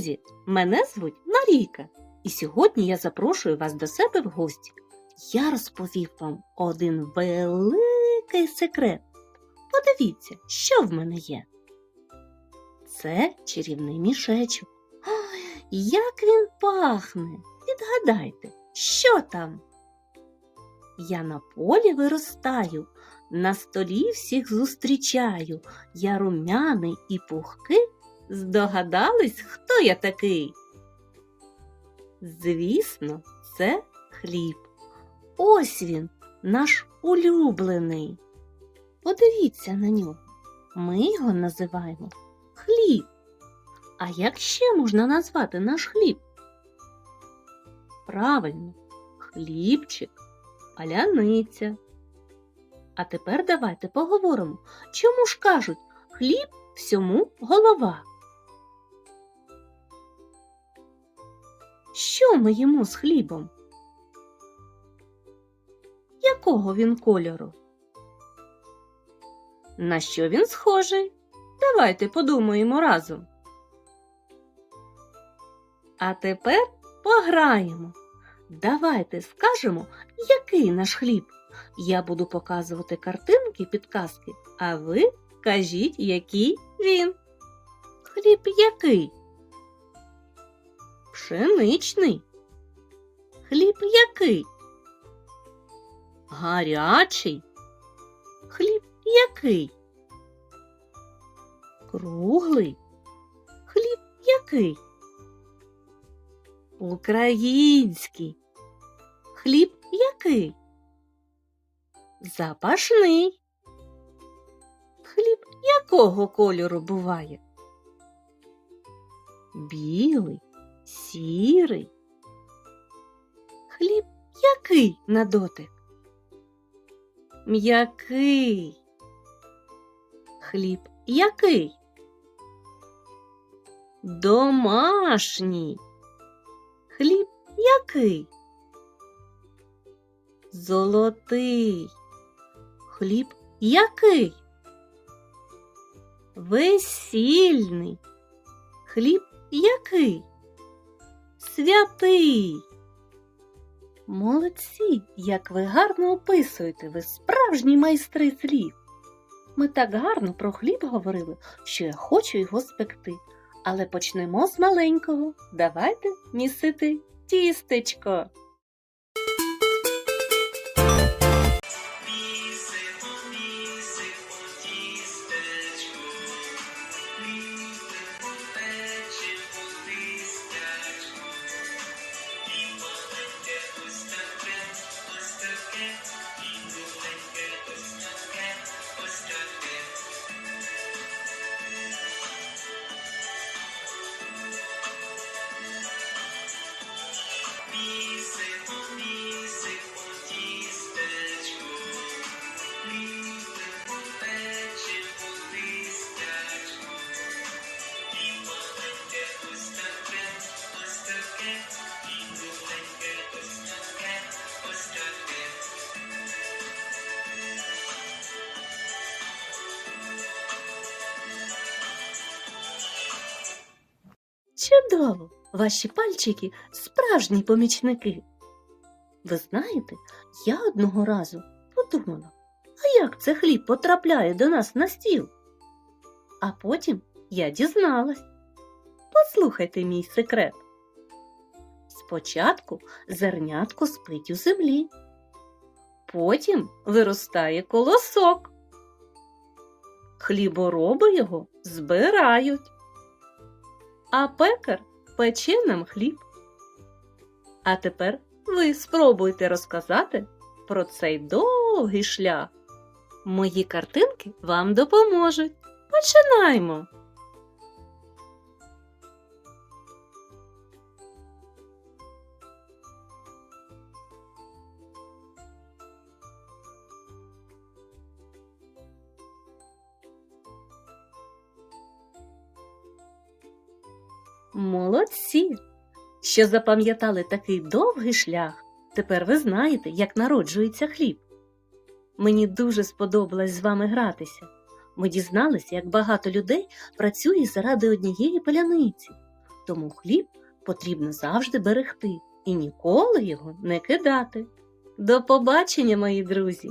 Друзі, мене звуть Марійка, і сьогодні я запрошую вас до себе в гості. Я розповів вам один великий секрет. Подивіться, що в мене є. Це чарівний мішечок. Ой, як він пахне! Відгадайте, що там? Я на полі виростаю, на столі всіх зустрічаю. Я румяний і пухкий. Здогадались, хто я такий? Звісно, це хліб. Ось він, наш улюблений. Подивіться на нього. Ми його називаємо хліб. А як ще можна назвати наш хліб? Правильно, хлібчик, паляниця. А тепер давайте поговоримо, чому ж кажуть хліб всьому голова. Що ми їмо з хлібом? Якого він кольору? На що він схожий? Давайте подумаємо разом. А тепер пограємо. Давайте скажемо, який наш хліб. Я буду показувати картинки, підказки, а ви кажіть, який він. Хліб який? Пшеничний. Хліб який? Гарячий. Хліб який? Круглий. Хліб який? Український. Хліб який? Запашний. Хліб якого кольору буває? Білий, сірий. Хліб який на дотик? М'який. Хліб який? Домашній. Хліб який? Золотий. Хліб який? Весільний. Хліб який? Святий. Молодці, як ви гарно описуєте, ви справжні майстри слів. Ми так гарно про хліб говорили, що я хочу його спекти. Але почнемо з маленького. Давайте місити тістечко. Чудово! Ваші пальчики справжні помічники. Ви знаєте, я одного разу подумала, а як це хліб потрапляє до нас на стіл? А потім я дізналась. Послухайте мій секрет. Спочатку зернятко спить у землі, потім виростає колосок. Хлібороби його збирають а пекар пече нам хліб. А тепер ви спробуйте розказати про цей довгий шлях. Мої картинки вам допоможуть. Починаймо! Молодці! Що запам'ятали такий довгий шлях. Тепер ви знаєте, як народжується хліб. Мені дуже сподобалось з вами гратися. Ми дізналися, як багато людей працює заради однієї паляниці. тому хліб потрібно завжди берегти і ніколи його не кидати. До побачення, мої друзі!